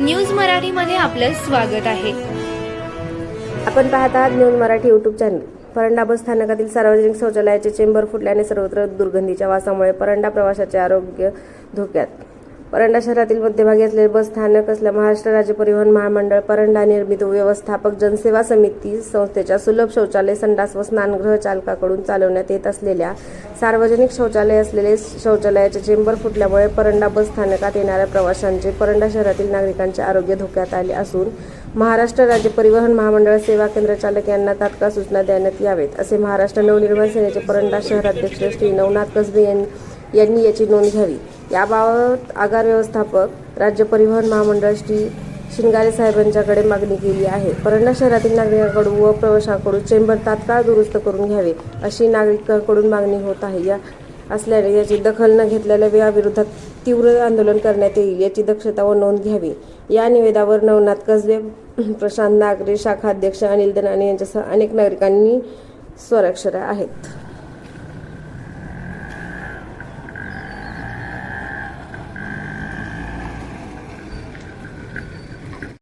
News मराठीमध्ये आपलं स्वागत आहे. आपण पाहत आहात news Marathi YouTube channel Paranda bus स्थानकातील सार्वजनिक शौचालयाचे चेंबर फुटल्याने सर्वत्र दुर्गंधीच्या वासामुळे परंडा प्रवाशाचे आरोग्य धोक्यात. परंडा शहरातील मध्यभागी असलेले बस स्थानक असल्या महाराष्ट्र राज्य परिवहन महामंडळ परंडा निर्मित व्यवस्थापक जनसेवा समिती संस्थेच्या सुलभ शौचालय संडास व स्नानगृह चालकाकडून चालवण्यात येत असलेल्या सार्वजनिक शौचालय असलेले शौचालयाचे चेंबर फुटल्यामुळे परंडा बस स्थानकात येणाऱ्या प्रवाशांचे परंडा शहरातील नागरिकांचे आरोग्य धोक्यात आले असून महाराष्ट्र राज्य परिवहन महामंडळ सेवा केंद्र चालक यांना तात्काळ सूचना देण्यात यावेत असे महाराष्ट्र नवनिर्माण सेनेचे परंडा शहराध्यक्ष श्री नवनाथ कसबे यांनी यांनी याची नोंद घ्यावी. याबाबत आगार व्यवस्थापक राज्य परिवहन महामंडळ श्री शिंगारे साहेबांच्याकडे मागणी केली आहे. परंडा शहरातील नागरिकांकडून व प्रवाशांकडून चेंबर तात्काळ दुरुस्त करून घ्यावे अशी नागरिकांकडून मागणी होत आहे. या असल्याने याची दखल न घेतलेल्या याविरोधात तीव्र आंदोलन करण्यात येईल याची दक्षता व नोंद घ्यावी. या निवेदावर नवनाथ कसबे प्रशांत नागरे शाखाध्यक्ष अनिल दनाने यांच्यासह अनेक नागरिकांनी स्वराक्षर आहेत